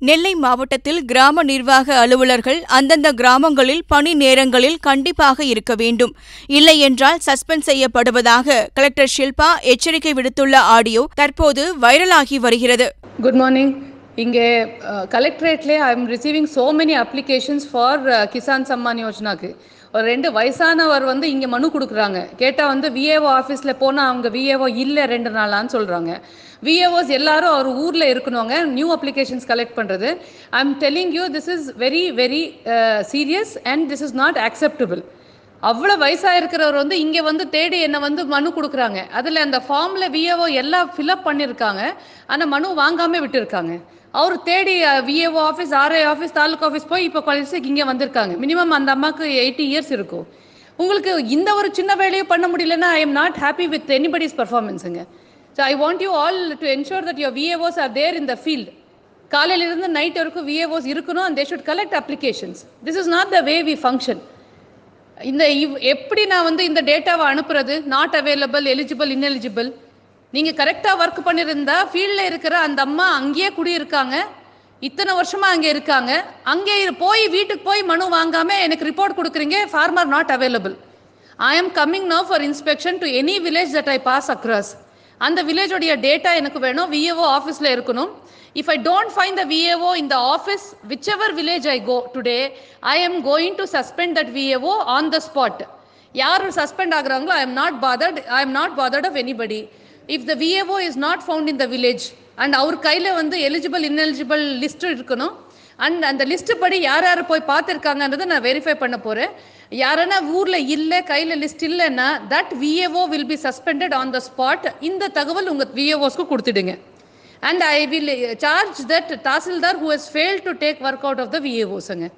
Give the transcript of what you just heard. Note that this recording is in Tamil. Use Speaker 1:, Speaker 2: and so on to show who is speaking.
Speaker 1: நெல்லை மாவட்டத்தில் கிராம நிர்வாக அலுவலர்கள் அந்தந்த கிராமங்களில் பணி நேரங்களில் கண்டிப்பாக இருக்க வேண்டும். இல்லையென்றால் சஸ்பெண்ட் செய்யப்படுவதாக கலெக்டர் ஷில்பா எச்சரிக்கை விடுத்துள்ள ஆடியோ தற்போது வைரலாகி வருகிறது.
Speaker 2: குட் மார்னிங் இங்கே கலெக்டரேட்லேயே I am receiving so many applications for Kisan Samman யோஜனாக்கு. ஒரு ரெண்டு வயசானவர் வந்து இங்கே மனு கொடுக்குறாங்க. கேட்டால் வந்து விஏஓ ஆஃபீஸில் போனால் அவங்க விஏஓ இல்லை ரெண்டு நாளான்னு சொல்கிறாங்க விஏஓஸ் எல்லாரும் அவர் ஊரில் இருக்கணுங்க நியூ அப்ளிகேஷன்ஸ் கலெக்ட் பண்ணுறது I am telling you this is very very serious and this is not acceptable அவ்வளோ வயசாக இருக்கிறவர் வந்து இங்கே வந்து தேடி என்னை வந்து மனு கொடுக்குறாங்க. அதில் அந்த ஃபார்மில் விஏஓ எல்லாம் ஃபில்அப் பண்ணியிருக்காங்க. ஆனால் மனு வாங்காமல் விட்டுருக்காங்க. அவர் தேடி VAO office RI office taluka office போய் இப்போ கடைசிக்கு இங்கே வந்திருக்காங்க. மினிமம் அந்த அம்மாவுக்கு எயிட்டி இயர்ஸ் இருக்கும். உங்களுக்கு இந்த ஒரு சின்ன வேலையும் பண்ண முடியலன்னா I am not happy with anybody's பர்ஃபார்மன்ஸுங்க so I want you all to ensure that your VAOs are there in the field காலையிலிருந்து நைட் வரைக்கும் விஏஓஸ் இருக்கணும் and they should collect applications this is not the way we function இந்த இவ் எப்படி நான் வந்து இந்த டேட்டாவை அனுப்புறது? நாட் அவைலபிள் எலிஜிபிள் இன்எலிஜிபிள் நீங்கள் கரெக்டாக ஒர்க் பண்ணியிருந்தா ஃபீல்டில் இருக்கிற அந்த அம்மா அங்கேயே குடியிருக்காங்க. இத்தனை வருஷமாக அங்கே இருக்காங்க. அங்கே போய் வீட்டுக்கு போய் மனு வாங்காமல் எனக்கு ரிப்போர்ட் கொடுக்குறீங்க farmer not available I am coming now for inspection to any village that I pass across அந்த வில்லேஜோடைய டேட்டா எனக்கு வேணும் விஏஓ ஆஃபீஸில் இருக்கணும். If I don't find the VAO in the office whichever village I go today I am going to suspend that VAO on the spot யார் suspend ஆகுறாங்களோ I am not bothered I am not bothered of anybody if the VAO is not found in the village and அவர் கையில் வந்து எலிஜிபிள் இன்எலிஜிபிள் லிஸ்ட் இருக்கணும் அண்ட் அந்த லிஸ்ட்டு படி யார் யார் போய் பார்த்துருக்காங்கன்றதை நான் வெரிஃபை பண்ண போகிறேன் யாரனா ஊரில் இல்லை கையில் லிஸ்ட் இல்லைன்னா that VAO will be suspended on the spot இந்த தகவல் உங்கள் விஏஓஸ்க்கு கொடுத்துடுங்க. And I will charge that tahsildar who has fail to take work out of the விஏஓஸுங்க